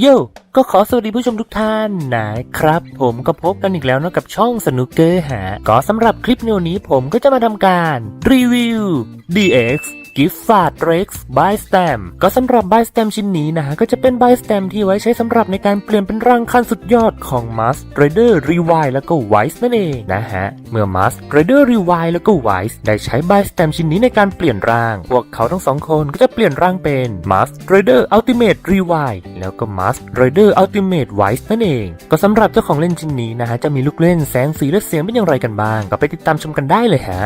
โย่ก็ขอสวัสดีผู้ชมทุกท่านนะครับ ผมก็พบกันอีกแล้วนะกับช่องสนุกเกอร์หาก็สำหรับคลิปในวันนี้ผมก็จะมาทำการรีวิว DX Gift f a r Rex Buy Stamp ก็สำหรับ Buy Stamp ชิ้นนี้นะฮะก็จะเป็น Buy Stamp ที่ไว้ใช้สำหรับในการเปลี่ยนเป็นร่างขั้นสุดยอดของ Mask Rider Rewind แล้วก็ Wise นั่นเองนะฮะ เมื่อ Mask Rider Rewind แล้วก็ Wise ได้ใช้ Buy Stamp ชิ้นนี้ในการเปลี่ยนร่าง พวกเขาทั้งสองคนก็จะเปลี่ยนร่างเป็น Mask Rider Ultimate Rewind แล้วก็ Mask Rider Ultimate Wise นั่นเอง ก็สำหรับเจ้าของเล่นชิ้นนี้นะฮะจะมีลูกเล่นแสงสีและเสียงเป็นอย่างไรกันบ้าง ก็ไปติดตามชมกันได้เลยฮะ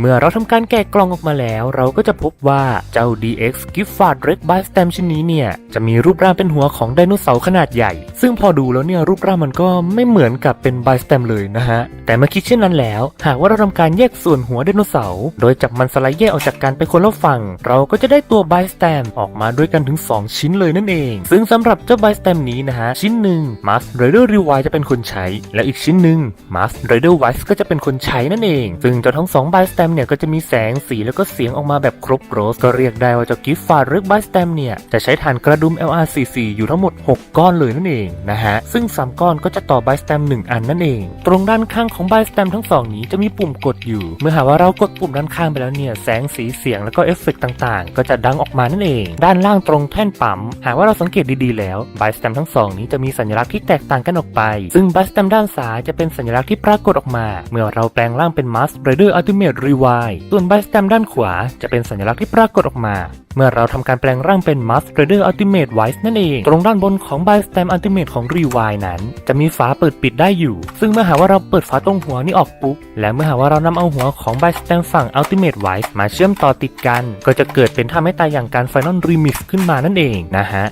เมื่อเราทำการแกะกล่องออกมาแล้ว เราก็จะพบว่าเจ้า DX Giffard Rex by Stamp ชิ้นนี้เนี่ย จะมีรูปร่างเป็นหัวของไดโนเสาร์ขนาดใหญ่ ซึ่งพอดูแล้วเนี่ยรูปร่างมันก็ไม่เหมือนกับเป็น by s t a m เลยนะฮะ แต่เมื่อคิดเช่นนั้นแล้ว หากว่าเราทำการแยกส่วนหัวไดโนเสาร์โดยจับมันสไลด์แยกออกจากกันไปคนละฝั่งเราก็จะได้ตัว by s t a m ออกมาด้วยกันถึง 2 ชิ้นเลยนั่นเอง ซึ่งสำหรับเจ้า by s t a m นี้นะฮะชิ้นหนึ่ง Mask Rider Rewind จะเป็นคนใช้ และอีกชิ้นหนึ่ง Mask Rider Wise ก็จะเป็นคนใช้นั่นเอง ซึ่งเจ้าทั้งสอง by Stamp เนี่ยก็จะมีแสงสีแล้วก็เสียงออกมาแบบครบโรสก็เรียกได้ว่าเจ้ากิฟฟาร์เรึก by Stamp เนี่ยจะใช้ฐานกระดุม LR44 อยู่ทั้งหมด 6 ก้อนเลยนั่นเองนะฮะ ซึ่ง 3 ก้อนก็จะต่อ by Stamp 1อันนั่นเอง ตรงด้านข้างของ by Stamp ทั้งสองนี้จะมีปุ่มกดอยู่ เมื่อหากว่าเรากดปุ่มด้านข้างไปแล้วเนี่ยแสงสีเสียงแล้วก็เอฟเฟกต์ต่างๆ ก็จะดังออกมานั่นเอง ด้านล่างตรงแท่นปั๊มหากว่าเราสังเกตดีๆแล้ว by Stamp ทั้งสองนี้จะมีสัญลักษณ์ที่แตกต่างกันออกไป ซึ่ง by Stamp ด้านซ้ายจะเป็นสัญลักษณ์ที่ปรากฏออกมา เมื่อเราแปลงร่างเป็น Mask Rider Ultimate Rewind ส่วน by Stamp ด้านขวาจะเป็นสัญลักษณ์ที่ปรากฏออกมา เมื่อเราทำการแปลงร่างเป็น Mask Rider Ultimate Wise นั่นเอง ตรงด้านบนของ By Stamp Ultimate ของ Rewind นั้น จะมีฝาเปิดปิดได้อยู่ ซึ่งเมื่อหากว่าเราเปิดฝาตรงหัวนี้ออกปุ๊บ และเมื่อหากว่าเรานำเอาหัวของ By Stamp ฝั่ง Ultimate Wise มาเชื่อมต่อติดกัน ก็จะเกิดเป็นท่าไม่ตายอย่างการ Final Remix ขึ้นมานั่นเองนะฮะ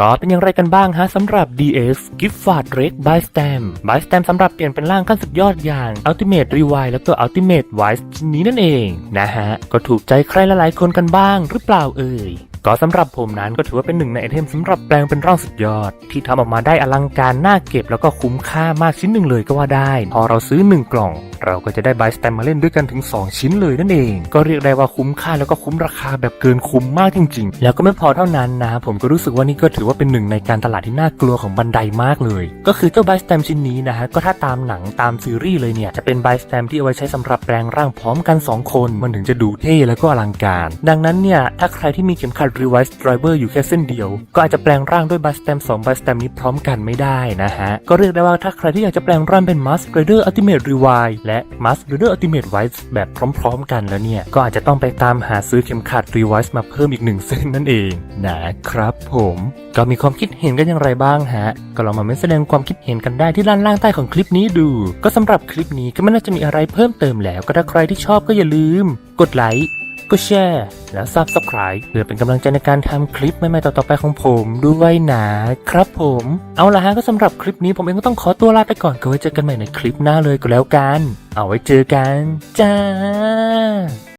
ก็เป็นอย่างไรกันบ้างฮะสำหรับ DS Gift f a r Drake by Stam by Stam สำหรับเปลี่ยนเป็นร่างขั้นสุดยอดอย่าง Ultimate Rewind แล้วก็ Ultimate Wise ชิ้นนี้นั่นเองนะฮะ ก็ถูกใจใครหลายๆคนกันบ้างหรือเปล่าเอ่ย ก็สำหรับผมนั้นก็ถือว่าเป็นหนึ่งในไอเทมสำหรับแปลงเป็นร่างสุดยอด ที่ทำออกมาได้อลังการน่าเก็บแล้วก็คุ้มค่ามากชิ้นหนึ่งเลยก็ว่าได้ พอเราซื้อ 1 กล่อง เราก็จะได้บายสแตมมาเล่นด้วยกันถึง 2 ชิ้นเลยนั่นเอง ก็เรียกได้ว่าคุ้มค่าแล้วก็คุ้มราคาแบบเกินคุ้มมากจริง ๆ แล้วก็ไม่พอเท่านั้นนะผมก็รู้สึกว่านี่ก็ถือว่าเป็นหนึ่งในการตลาดที่น่ากลัวของบันไดมากเลย ก็คือเจ้าบายสแตมชิ้นนี้นะฮะก็ถ้าตามหนังตามซีรีส์เลยเนี่ยจะเป็นบายสแตมที่เอาไว้ใช้สำหรับแปลงร่างพร้อมกันสองคน มันถึงจะดูเท่แล้วก็อลังการ ดังนั้นเนี่ยถ้าใครที่มีเข็มขัด Revice Driver อยู่แค่เส้นเดียว ก็อาจจะแปลงร่างด้วยบายสแตมสองบายสแตมนี้พร้อมกันไม่ได้นะฮะ ก็เรียกได้ว่าถ้าใครที่อยากจะแปลงร่างเป็น Mask Rider Ultimate Rewind และ Mask Rider Ultimate Wise แบบพร้อมๆ กันแล้วเนี่ย ก็อาจจะต้องไปตามหาซื้อเข็มขัด Rewise มาเพิ่มอีกหนึ่งเส้นนั่นเองนะครับผมก็มีความคิดเห็นกันอย่างไรบ้างฮะ ก็ลองมาเม้นแสดงความคิดเห็นกันได้ที่ด้านล่างใต้ของคลิปนี้ดู ก็สำหรับคลิปนี้ก็ไม่น่าจะมีอะไรเพิ่มเติมแล้ว ก็ถ้าใครที่ชอบก็อย่าลืม กดไลค์ ก็แชร์และ Subscribe เพื่อเป็นกำลังใจในการทำคลิปใหม่ๆต่อๆไปของผมด้วยนะครับผม เอาละฮะก็สำหรับคลิปนี้ผมเองก็ต้องขอตัวลาไปก่อนก็ไว้เจอกันใหม่ในคลิปหน้าเลยก็แล้วกัน เอาไว้เจอกัน จ้า